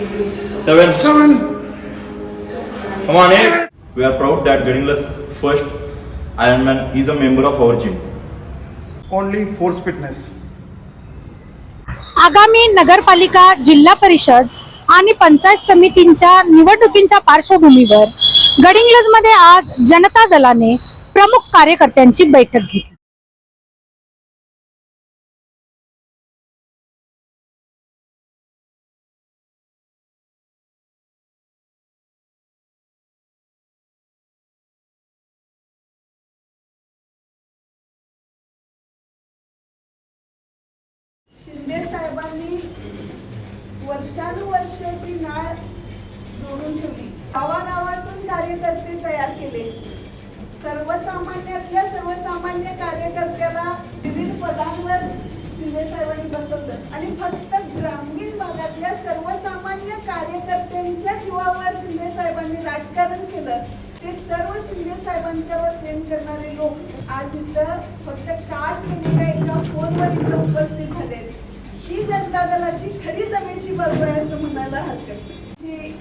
Seven. seven, Come on, eight. We are proud that Gadingla's first Ironman is a member of our gym. only force fitness. आगामी नगरपालिका जिल्हा परिषद आणि पंचायत समितींच्या निवडणुकींच्या पार्श्वभूमीवर गडिंग्लजमध्ये आज जनता दलाने प्रमुख कार्यकर्त्यांची बैठक घेतली शिंदे साहेबांनी वर्षानुवर्षाची नाळ जोडून ठेवली. गावागावातून कार्यकर्ते तयार केले. सर्वसामान्यातल्या सर्वसामान्य कार्यकर्त्याला विविध पदांवर शिंदे साहेबांनी बसवलं. आणि फक्त ग्रामीण भागातल्या सर्वसामान्य कार्यकर्त्यांच्या जीवावर शिंदे साहेबांनी राजकारण केलं. ते सर्व शिंदे साहेबांच्यावर प्रेम करणारे लोक आज इथं फक्त काल केलेल्या एका फोनवर इथं उपस्थित झाले. ही जनता दलाची खरी जमेची बाजू आहे असं म्हणायला हरकत नाही. जी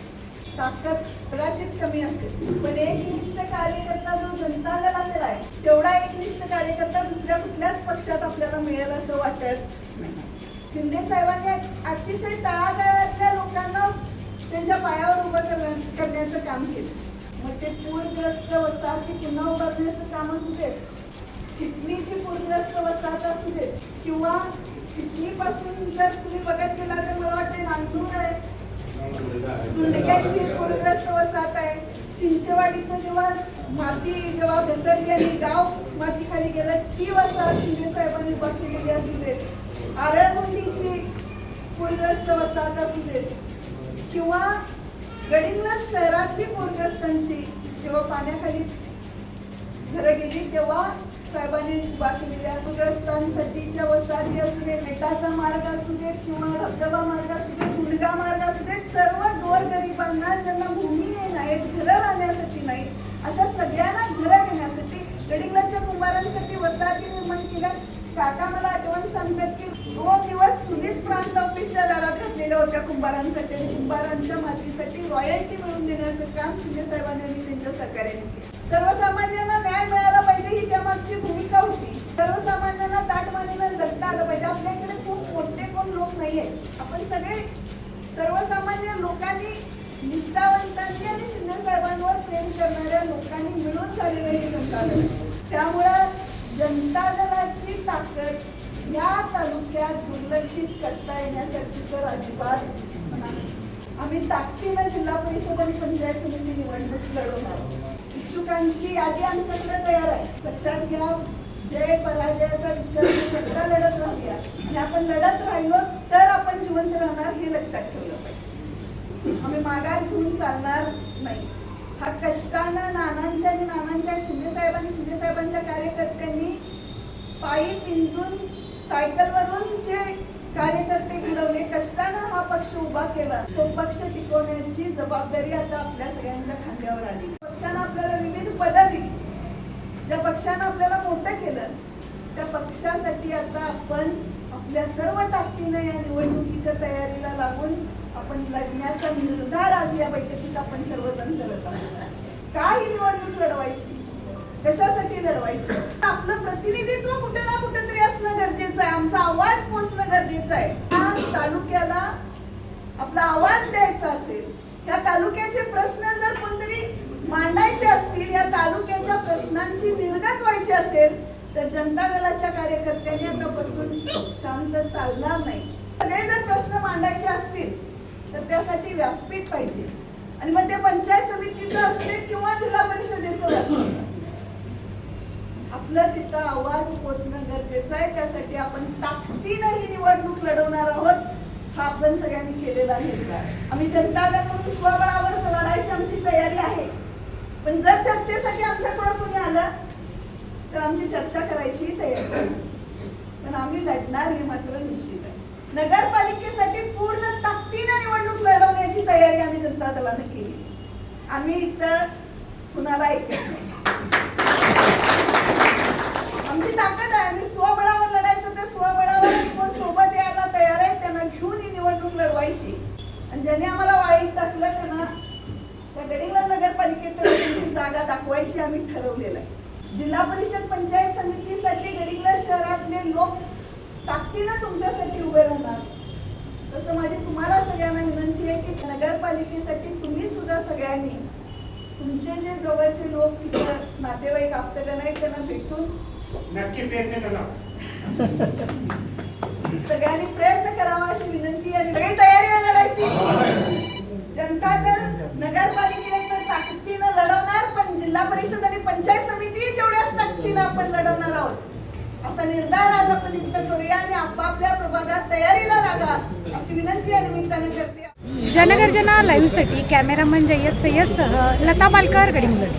ताकद कदाचित कमी असेल पण एकनिष्ठ कार्यकर्ता जो जनता दलाकडे आहे तेवढा एकनिष्ठ कार्यकर्ता दुसऱ्या कुठल्याच पक्षात आपल्याला मिळेल असं वाटत नाही शिंदे साहेबांनी अतिशय तळागाळातल्या लोकांना त्यांच्या पायावर उभं करण्या- करण्याचं काम केलं मग ते पूरग्रस्त वसाहती पुन्हा उभारण्याचं काम असू देत किडनीची पूरग्रस्त वसाहत असू देत किंवा किडनी पासून जर तुम्ही बघत गेला तर मला वाटते नांदूर आहे. दुंडक्याची पूरग्रस्त वसाहत आहे. चिंचवाडीचं जेव्हा माती जेव्हा घसरली आणि गाव माती खाली गेलं ती वसाहत शिंदे साहेबांनी उभा केलेली असू देत आरळगुंडीची पूरग्रस्त वसाहत असू देत किंवा गडिंग्लज शहरातली पूरग्रस्तांची जेव्हा पाण्याखाली घरं गेली तेव्हा साहेबांनी उभा केलेल्या पूरग्रस्तांसाठीच्या वसाहती असू दे मेटाचा मार्ग असू देत किंवा धबधबा मार्ग असू देत मुलगा मार्ग असू देत सर्व गोरगरिबांना ज्यांना भूमी नाहीत घरं राहण्यासाठी नाहीत. अशा सगळ्यांना घरं घेण्यासाठी गडिंग्लजच्या कुंभारांसाठी वसाहती निर्माण केल्या काका मला आठवण सांगतात की दोन दिवस सुलीस प्रांत ऑफिसच्या दारात घातलेल्या होत्या कुंभारांसाठी आणि कुंभारांच्या मातीसाठी रॉयल्टी मिळवून देण्याचं काम शिंदे साहेबांनी त्यांच्या सरकारने सर्वसामान्यांना न्याय मिळाला पाहिजे भूमिका होती सर्वसामान्यांना ताटमानेनं जगता आलं पाहिजे आपल्याकडे खूप मोठे कोण लोक नाहीये आपण सगळे सर्वसामान्य लोकांनी निष्ठावंतांनी आणि शिंदे साहेबांवर प्रेम करणाऱ्या लोकांनी मिळून झालेलं हे जनता दल त्यामुळं जनता दलाची ताकद या तालुक्यात दुर्लक्षित करता येण्यासाठी तर अजिबात नाही. आम्ही ताकदीनं जिल्हा परिषद आणि पंचायत समिती निवडणूक लढवणार आहोत. इच्छुकांची यादी आमच्याकडे घ्या. जय पराजयाचा विचार न लढत राहूया. आणि आपण लढत राहिलो तर आपण जिवंत राहणार हे लक्षात ठेवलं पाहिजे. आम्ही माघार घेऊन चालणार नाही. हा कष्टानं नानांच्या आणि नानांच्या शिंदेसाहेबांनी शिंदेसाहेबांच्या कार्यकर्त्यांनी पायी पिंजून सायकलवरून जे कार्यकर्ते घडवले कष्टानं हा पक्ष उभा केला. तो पक्ष टिकवण्याची जबाबदारी आता आपल्या सगळ्यांच्या खांद्यावर आली. पक्षानं आपल्याला विविध पदं दिली ज्या पक्षानं आपल्याला मोठं केलं. त्या पक्षासाठी आता आपण आपल्या सर्व ताकदीनं या निवडणुकीच्या तयारीला लागून आपण लढण्याचा निर्धार आज या बैठकीत आपण सर्वजण करत आहोत. का ही निवडणूक लढवायची? कशासाठी लढवायची? आपलं प्रतिनिधित्व कुठे ना कुठेतरी असणं गरजेचं आहे. आमचा आवाज पोहोचणं गरजेचं आहे. तालुक्याला आपला आवाज द्यायचा असेल या तालुक्याचे प्रश्न जर कोणतरी मांडायचे असतील या तालुक्याच्या प्रश्नांची व्हायची असेल तर जनता दलाच्या कार्यकर्त्यांनी आता बसून शांत चालणार नाही. सगळे जर प्रश्न मांडायचे असतील तर त्यासाठी व्यासपीठ पाहिजे. आणि मग ते पंचायत समितीचं असेल किंवा जिल्हा परिषदेचं आपलं तिथं आवाज पोचणं गरजेचं आहे. त्यासाठी आपण ताकदीनं ही निवडणूक लढवणार आहोत हा आपण सगळ्यांनी केलेला निर्धार. आम्ही जनता दल स्वबळावर लढायची आमची तयारी आहे. पण जर चर्चेसाठी आमच्याकडं कोणी आलं तर आमची चर्चा करायची तयारी पण आम्ही लढणार हे मात्र निश्चित आहे. नगरपालिकेसाठी पूर्ण ताकदीनं निवडणूक लढवण्याची तयारी आम्ही जनता दलाने केली. आम्ही इथं कुणाला ऐकत नाही. आमची ताकद आहे आम्ही स्वबळ लढायचं तर स्वबळावर आणि कोण सोबत यायला तयार आहे त्यांना घेऊन ही निवडणूक लढवायची आणि ज्यांनी आम्हाला वाईट टाकलं त्यांना त्या गडिंगला नगरपालिकेत त्यांची जागा दाखवायची आम्ही ठरवलेलं आहे जिल्हा परिषद पंचायत समितीसाठी गडिंगला शहरातले लोक ताकदीनं तुमच्यासाठी उभे राहणार. तसं माझी तुम्हाला सगळ्यांना विनंती आहे की नगरपालिकेसाठी तुम्ही सुद्धा सगळ्यांनी तुमचे जे जवळचे लोक नातेवाईक आप्तगण आहेत त्यांना भेटून नक्की प्रयत्न करा. सगळ्यांनी प्रयत्न करावा अशी विनंती आहे आणि सगळी तयारी आहे लढायची जनता तर नगरपालिकेत तर ताकदीनं लढवणार पण जिल्हा परिषद आणि पंचायत समिती तेवढ्याच ताकदीनं आपण लढवणार आहोत असा निर्धार आज आपण इथं करूया आणि आपापल्या प्रभागात तयारीला लागा अशी विनंती या निमित्ताने करते. जनगर्जना लाईव्हसाठी कॅमेरामन जय्यद सय्यदसह लता पालकर गडिंग्लज